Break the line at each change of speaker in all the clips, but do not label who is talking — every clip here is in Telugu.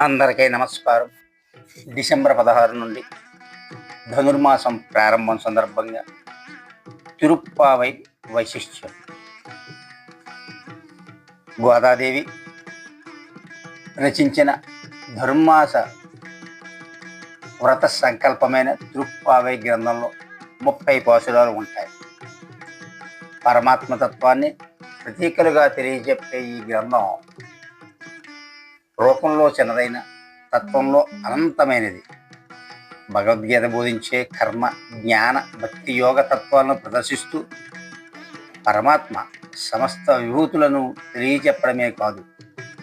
అందరికీ నమస్కారం. డిసెంబర్ పదహారు నుండి ధనుర్మాసం ప్రారంభం సందర్భంగా తిరుప్పావై వైశిష్ట్యం. గోదాదేవి రచించిన ధనుర్మాస వ్రత సంకల్పమైన తిరుప్పావై గ్రంథంలో ముప్పై పాసురాలు ఉంటాయి. పరమాత్మతత్వాన్ని ప్రతీకలుగా తెలియజెప్పే ఈ గ్రంథం రూపంలో చిన్నదైన తత్వంలో అనంతమైనది. భగవద్గీత బోధించే కర్మ జ్ఞాన భక్తి యోగ తత్వాలను ప్రదర్శిస్తూ పరమాత్మ సమస్త విభూతులను తెలియచెప్పడమే కాదు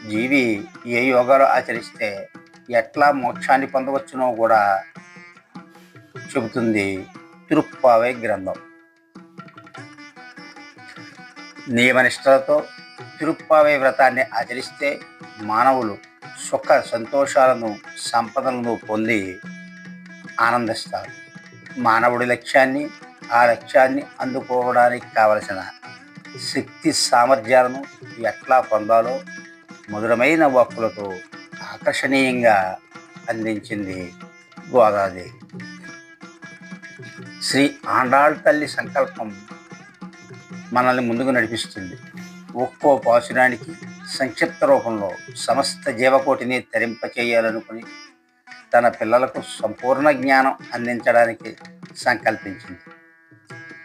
జీవి ఏ యోగాలు ఆచరిస్తే ఎట్లా మోక్షాన్ని పొందవచ్చునో కూడా చెబుతుంది తిరుప్పావై గ్రంథం. నియమనిష్టలతో తిరుప్పావై వ్రతాన్ని ఆచరిస్తే మానవులు సుఖ సంతోషాలను సంపదలను పొంది ఆనందిస్తారు. మానవుడి లక్ష్యాన్ని ఆ లక్ష్యాన్ని అందుకోవడానికి కావలసిన శక్తి సామర్థ్యాలను ఎట్లా పొందాలో మధురమైన వాక్కులతో ఆకర్షణీయంగా అందించింది గోదాదేవి శ్రీ ఆండాళ్ తల్లి సంకల్పం మనల్ని ముందుకు నడిపిస్తుంది. ఒక్కో పాసురానికి సంక్షిప్త రూపంలో సమస్త జీవకోటిని తరింపచేయాలనుకుని తన పిల్లలకు సంపూర్ణ జ్ఞానం అందించడానికి సంకల్పించింది.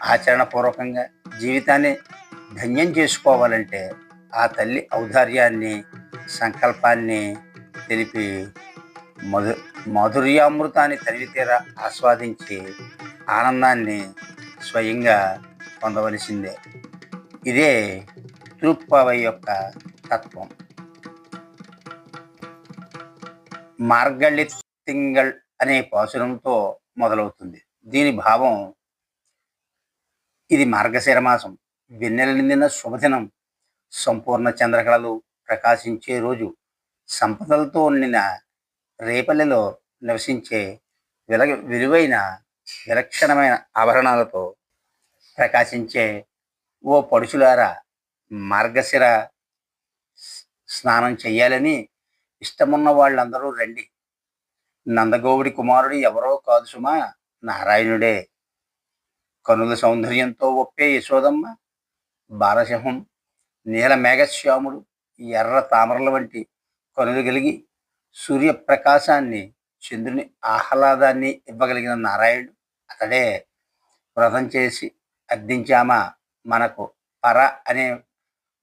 ఆచరణపూర్వకంగా జీవితాన్ని ధన్యం చేసుకోవాలంటే ఆ తల్లి ఔదార్యాన్ని సంకల్పాన్ని తెలిపి మధు మాధుర్యామృతాన్ని తనివితీరా ఆస్వాదించి ఆనందాన్ని స్వయంగా పొందవలసిందే. ఇదే తిరుప్పావై యొక్క తత్వం. మార్గళి తింగళ్ అనే పాసురంతో మొదలవుతుంది. దీని భావం ఇది మార్గశిర మాసం. వెన్నెల నిండిన శుభదినం. సంపూర్ణ చంద్రకళలు ప్రకాశించే రోజు. సంపదలతో నిండిన రేపల్లెలో నివసించే విల విలువైన విలక్షణమైన ఆభరణాలతో ప్రకాశించే ఓ పడుచులారా మార్గశిర స్నానం చెయ్యాలని ఇష్టమున్న వాళ్ళందరూ రండి. నందగోవుడి కుమారుడు ఎవరో కాదు సుమా నారాయణుడే. కనుల సౌందర్యంతో ఒప్పే యశోదమ్మ బాలసింహం నీల మేఘశ్యాముడు ఎర్ర తామరల వంటి కనులు కలిగి సూర్యప్రకాశాన్ని చంద్రుని ఆహ్లాదాన్ని ఇవ్వగలిగిన నారాయణుడు అతడే. వ్రతం చేసి అర్థించామా మనకు పర అనే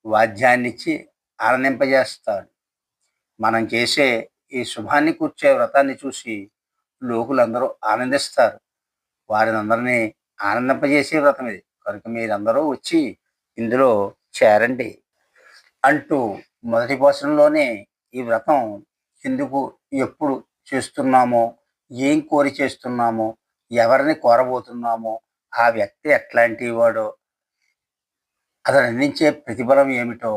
వాద్యాన్నిచ్చి ఆనందింపజేస్తాడు. మనం చేసే ఈ శుభాన్ని కూర్చే వ్రతాన్ని చూసి లోకులందరూ ఆనందిస్తారు. వారిని అందరినీ ఆనందింపజేసే వ్రతం ఇది. కనుక మీరందరూ వచ్చి ఇందులో చేరండి. అంటూ మొదటి పోషణలోనే ఈ వ్రతం ఎందుకు ఎప్పుడు చేస్తున్నామో ఏం కోరి చేస్తున్నామో ఎవరిని కోరబోతున్నామో ఆ వ్యక్తి ఎట్లాంటి వాడో అతను అందించే ప్రతిఫలం ఏమిటో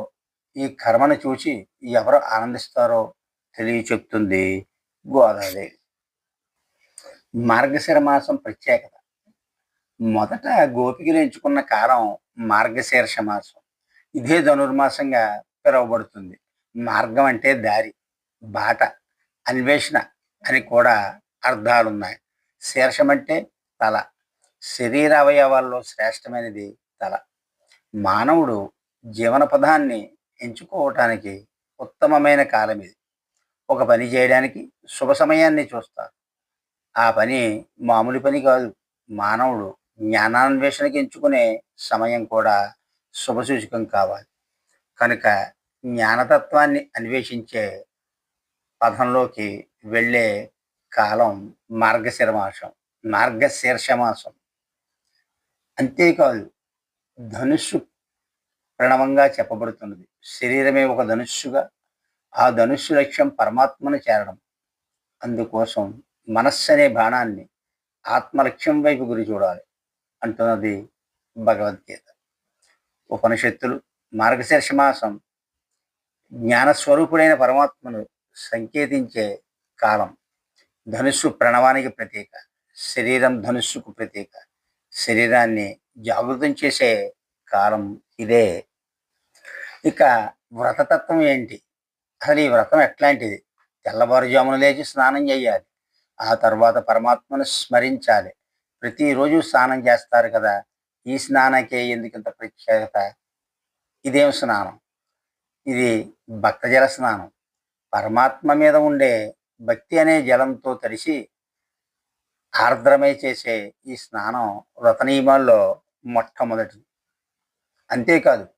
ఈ కర్మను చూసి ఎవరు ఆనందిస్తారో తెలియ చెప్తుంది గోదాదేవి మార్గశిర మాసం ప్రత్యేకత. మొదట గోపికలు ఎంచుకున్న కాలం మార్గశీర్ష మాసం. ఇదే ధనుర్మాసంగా పిలువబడుతుంది. మార్గం అంటే దారి బాట అన్వేషణ అని కూడా అర్థాలున్నాయి. శీర్షం అంటే తల. శరీర అవయవాల్లో శ్రేష్టమైనది తల. మానవుడు జీవన పదాన్ని ఎంచుకోవటానికి ఉత్తమమైన కాలం ఇది. ఒక పని చేయడానికి శుభ సమయాన్ని చూస్తారు. ఆ పని మామూలు పని కాదు. మానవుడు జ్ఞానాన్వేషణకి ఎంచుకునే సమయం కూడా శుభసూచకం కావాలి. కనుక జ్ఞానతత్వాన్ని అన్వేషించే పథంలోకి వెళ్ళే కాలం మార్గశిరమాసం మార్గశీర్షమాసం. అంతేకాదు ధనుస్సు ప్రణవంగా చెప్పబడుతున్నది. శరీరమే ఒక ధనుస్సుగా ఆ ధనుస్సు లక్ష్యం పరమాత్మను చేరడం. అందుకోసం మనస్సు అనే బాణాన్ని ఆత్మలక్ష్యం వైపు గురి చూడాలి అంటున్నది భగవద్గీత. ఉపనిషత్తులు మార్గశీర్ష మాసం జ్ఞానస్వరూపుడైన పరమాత్మను సంకేతించే కాలం. ధనుస్సు ప్రణవానికి ప్రతీక శరీరం ధనుస్సుకు ప్రతీక శరీరాన్ని జాగృతం చేసే కాలం ఇదే. ఇక వ్రతతత్వం ఏంటి? అసలు ఈ వ్రతం ఎట్లాంటిది? తెల్లవారుజామున లేచి స్నానం చేయాలి. ఆ తర్వాత పరమాత్మను స్మరించాలి. ప్రతిరోజు స్నానం చేస్తారు కదా. ఈ స్నానకే ఎందుకు ఇంత ప్రత్యేకత? ఇదేం స్నానం? ఇది భక్తజల స్నానం. పరమాత్మ మీద ఉండే భక్తి అనే జలంతో తడిసి ఆర్ద్రమై చేసే ఈ స్నానం వ్రత నియమాల్లో మొట్టమొదటిది. అంతేకాదు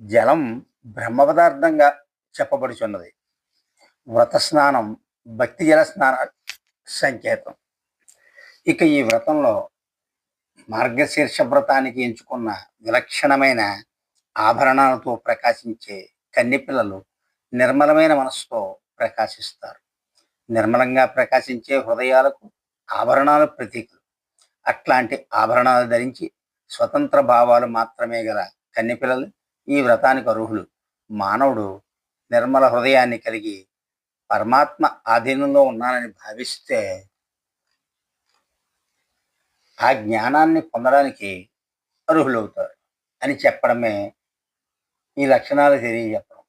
జలం బ్రహ్మ పదార్థంగా చెప్పబడుచున్నది. వ్రత స్నానం భక్తి జల స్నాన సంకేతం. ఇక ఈ వ్రతంలో మార్గశీర్ష వ్రతానికి ఎంచుకున్న విలక్షణమైన ఆభరణాలతో ప్రకాశించే కన్నెపిల్లలు నిర్మలమైన మనసుతో ప్రకాశిస్తారు. నిర్మలంగా ప్రకాశించే హృదయాలకు ఆభరణాలు ప్రతీకలు. అట్లాంటి ఆభరణాలు ధరించి స్వతంత్ర భావాలు మాత్రమే గల కన్నెపిల్లలు ఈ వ్రతానికి అర్హులు. మానవుడు నిర్మల హృదయాన్ని కలిగి పరమాత్మ ఆధీనంలో ఉన్నానని భావిస్తే ఆ జ్ఞానాన్ని పొందడానికి అర్హులవుతారు అని చెప్పడమే ఈ లక్షణాలు తెలియజెప్పడం.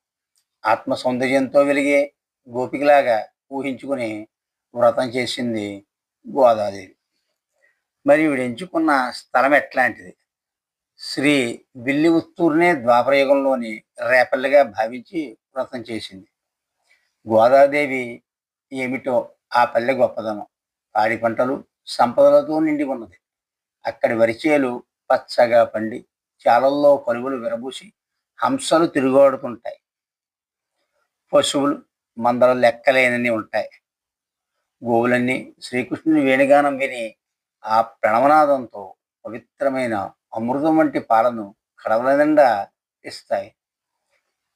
ఆత్మ సౌందర్యంతో వెలిగే గోపికలాగా ఊహించుకుని వ్రతం చేసింది గోదాదేవి. మరి వీడు ఎంచుకున్న స్థలం ఎట్లాంటిది? శ్రీ బిల్లి ఉత్తూరునే ద్వాపరయుగంలోని రేపల్లిగా భావించి వ్రతం చేసింది. గోదాదేవి ఏమిటో ఆ పల్లె గొప్పదనం. పాడి పంటలు సంపదలతో నిండి ఉన్నది. అక్కడి వరిచేలు పచ్చగా పండి చాలల్లో కలువులు విరబూసి హంసలు తిరుగాడుతుంటాయి పశువులు మందల లెక్కలేనని ఉంటాయి. గోవులన్నీ శ్రీకృష్ణుని వేణుగానం విని ఆ ప్రణవనాదంతో పవిత్రమైన అమృతం వంటి పాలను కడవల నిండా ఇస్తాయి.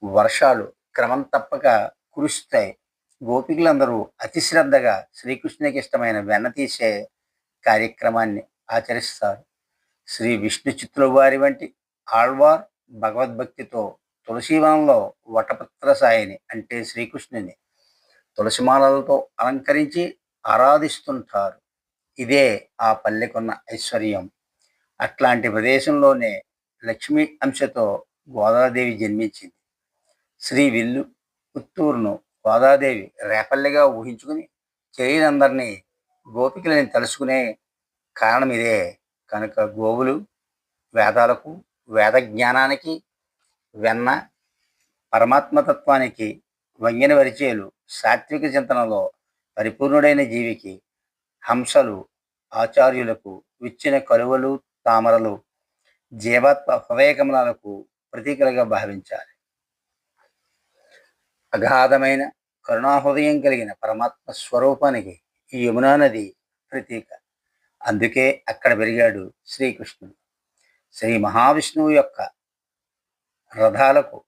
వర్షాలు క్రమం తప్పక కురుస్తాయి. గోపికులందరూ అతి శ్రద్ధగా శ్రీకృష్ణునికి ఇష్టమైన వెన్న తీసే కార్యక్రమాన్ని ఆచరిస్తారు. శ్రీ విష్ణు చిత్తుల వారి వంటి ఆళ్వార్ భగవద్భక్తితో తులసీవనంలో వటపత్ర సాయిని అంటే శ్రీకృష్ణుని తులసిమాలలతో అలంకరించి ఆరాధిస్తుంటారు. ఇదే ఆ పల్లెకున్న ఐశ్వర్యం. అట్లాంటి ప్రదేశంలోనే లక్ష్మీ అంశతో గోదాదేవి జన్మించింది. శ్రీ విల్లు పుత్తూరును గోదాదేవి రేపల్లిగా ఊహించుకుని చేయినందరినీ గోపికలని తలుసుకునే కారణం ఇదే కనుక గోవులు వేదాలకు వేద జ్ఞానానికి వెన్న పరమాత్మతత్వానికి వంగిన వరిచేలు సాత్విక చింతనలో పరిపూర్ణుడైన జీవికి హంసలు ఆచార్యులకు విచ్చిన కలువలు తామరలు జీవాత్మ హృదయకమలాలకు ప్రతీకలుగా భావించాలి. అగాధమైన కరుణాహృదయం కలిగిన పరమాత్మ స్వరూపానికి ఈ యమునా నది ప్రతీక. అందుకే అక్కడ పెరిగాడు శ్రీకృష్ణుడు. శ్రీ మహావిష్ణువు యొక్క రథాలకు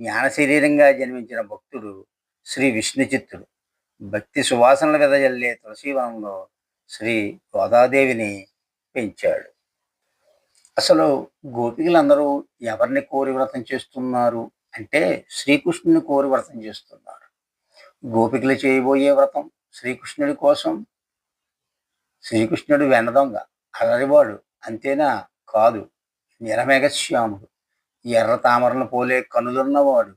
జ్ఞాన శరీరంగా జన్మించిన భక్తుడు శ్రీ విష్ణుచిత్తుడు. భక్తి సువాసనల వెదజల్లే తులసీవనంలో శ్రీ గోదాదేవిని పెంచాడు. అసలు గోపికలందరూ ఎవరిని కోరి వ్రతం చేస్తున్నారు అంటే శ్రీకృష్ణుని కోరి వ్రతం చేస్తున్నారు. గోపికలు చేయబోయే వ్రతం శ్రీకృష్ణుడి కోసం. శ్రీకృష్ణుడు వెనదొంగ అలరివాడు అంతేనా? కాదు. నిరమేఘశ్యాముడు ఎర్ర తామరను పోలే కనులున్నవాడు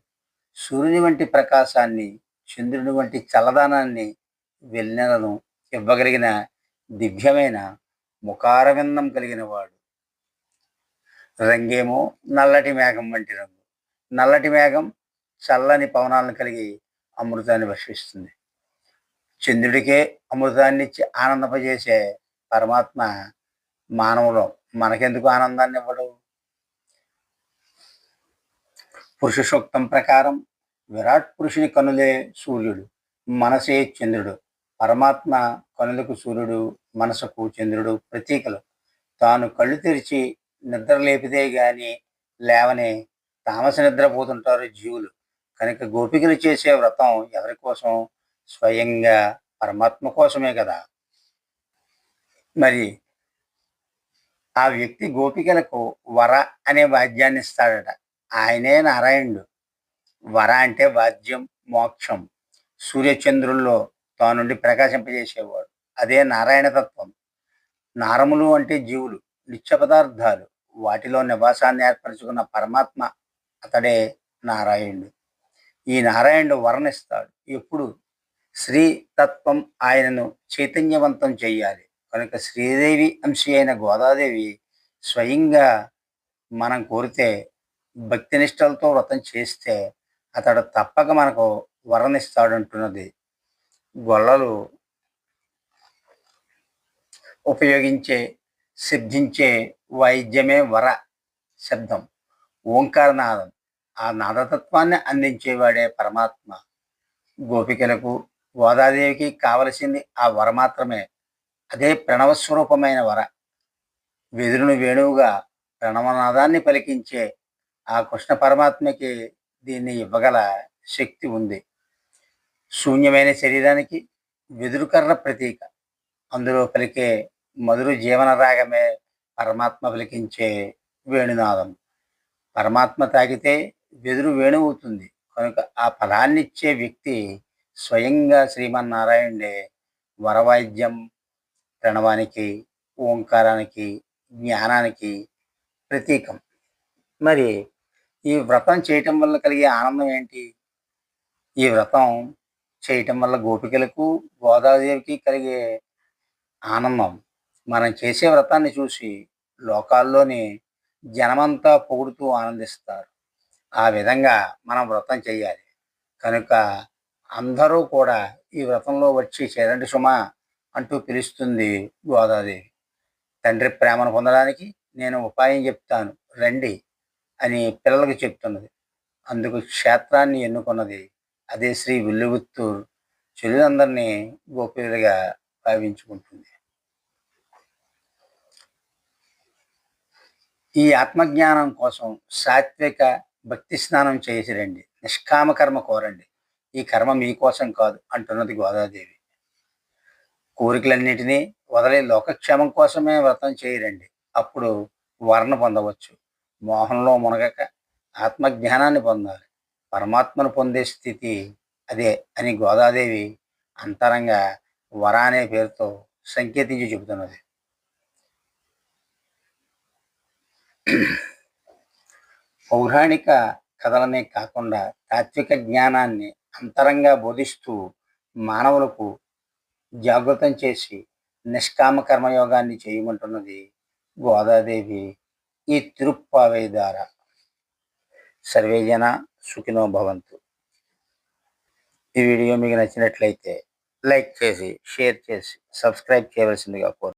సూర్యుని వంటి ప్రకాశాన్ని చంద్రుని వంటి చల్లదానాన్ని వెన్నెలను ఇవ్వగలిగిన దివ్యమైన ముఖారవిందం కలిగిన వాడు రంగేమో నల్లటి మేఘం వంటి రంగు. నల్లటి మేఘం చల్లని పవనాలను కలిగి అమృతాన్ని వర్షిస్తుంది చంద్రుడికే అమృతాన్ని ఇచ్చి ఆనందపజేసే పరమాత్మ మానవులు మనకెందుకు ఆనందాన్ని ఇవ్వడు? పురుష సూక్తం ప్రకారం విరాట్ పురుషుని కనులే సూర్యుడు మనసే చంద్రుడు. పరమాత్మ కనులకు సూర్యుడు మనసుకు చంద్రుడు ప్రతీకలు. తాను కళ్ళు తెరిచి నిద్ర లేపితే గాని లేవని తామస నిద్రపోతుంటారు జీవులు. కనుక గోపికలు చేసే వ్రతం ఎవరి కోసం? స్వయంగా పరమాత్మ కోసమే కదా. మరి ఆ వ్యక్తి గోపికలకు వర అనే వాద్యాన్ని ఇస్తాడట. ఆయనే నారాయణుడు. వర అంటే వాద్యం మోక్షం. సూర్యచంద్రుల్లో తానుండి ప్రకాశింపజేసేవాడు. అదే నారాయణ తత్వం. నారములు అంటే జీవులు. నిత్య పదార్థాలు. వాటిలో నివాసాన్ని ఏర్పరచుకున్న పరమాత్మ అతడే నారాయణుడు. ఈ నారాయణుడు వర్ణిస్తాడు. ఎప్పుడు? శ్రీ తత్వం ఆయనను చైతన్యవంతం చేయాలి. కనుక శ్రీదేవి అంశి అయిన గోదాదేవి స్వయంగా మనం కోరితే భక్తినిష్టలతో వ్రతం చేస్తే అతడు తప్పక మనకు వరనిస్తాడంటున్నది గొల్లలు ఉపయోగించే సిద్ధించే వైద్యమే వర శబ్దం ఓంకారనాదం. ఆ నాదతత్వాన్ని అందించేవాడే పరమాత్మ. గోపికలకు గోదాదేవికి కావలసింది ఆ వర మాత్రమే. అదే ప్రణవస్వరూపమైన వర. వెదురును వేణువుగా ప్రణవనాదాన్ని పలికించే ఆ కృష్ణ పరమాత్మకి దీన్ని ఇవ్వగల శక్తి ఉంది. శూన్యమైన శరీరానికి వెదురుకర్ర ప్రతీక. అందులో పలికే మధుర జీవన రాగమే పరమాత్మ పలికించే వేణునాదం. పరమాత్మ తాగితే వెదురు వేణువుతుంది. కనుక ఆ ఫలాన్నిచ్చే వ్యక్తి స్వయంగా శ్రీమన్నారాయణుడే వరవాయిద్యం ప్రణవానికి ఓంకారానికి జ్ఞానానికి ప్రతీకం. మరి ఈ వ్రతం చేయటం వల్ల కలిగే ఆనందం ఏంటి? ఈ వ్రతం చేయటం వల్ల గోపికలకు గోదాదేవికి కలిగే ఆనందం. మనం చేసే వ్రతాన్ని చూసి లోకాల్లోని జనమంతా పొగుడుతూ ఆనందిస్తారు. ఆ విధంగా మనం వ్రతం చేయాలి. కనుక అందరూ కూడా ఈ వ్రతంలో వచ్చి చేరండి సుమ అంటూ పిలుస్తుంది గోదాదేవి. తండ్రి ప్రేమను పొందడానికి నేను ఉపాయం చెప్తాను. రండి అని పిల్లలకు చెప్తున్నది. అందుకు క్షేత్రాన్ని ఎన్నుకున్నది అదే శ్రీ విల్లుగుత్తూరు. చెల్లెలందరినీ గోపిలుగా భావించుకుంటుంది. ఈ ఆత్మజ్ఞానం కోసం సాత్విక భక్తి స్నానం చేసిరండి నిష్కామ కర్మ కోరండి. ఈ కర్మ మీకోసం కాదు అంటున్నది గోదాదేవి. కోరికలన్నిటినీ వదిలే లోకక్షేమం కోసమే వ్రతం చేయరండి అప్పుడు వరణ పొందవచ్చు. మోహంలో మునగక ఆత్మజ్ఞానాన్ని పొందాలి. పరమాత్మను పొందే స్థితి అదే అని గోదాదేవి అంతరంగా వర అనే పేరుతో సంకేతించి చెబుతున్నది. పౌరాణిక కథలనే కాకుండా తాత్విక జ్ఞానాన్ని అంతరంగా బోధిస్తూ మానవులకు జాగృతం చేసి నిష్కామ కర్మయోగాన్ని చేయమంటున్నది గోదాదేవి ఈ తిరుప్పావై ద్వారా సర్వేజన సుఖినో భవంతు. ఈ వీడియో మీకు నచ్చినట్లయితే లైక్ చేసి షేర్ చేసి సబ్స్క్రైబ్ చేయవలసిందిగా కోరు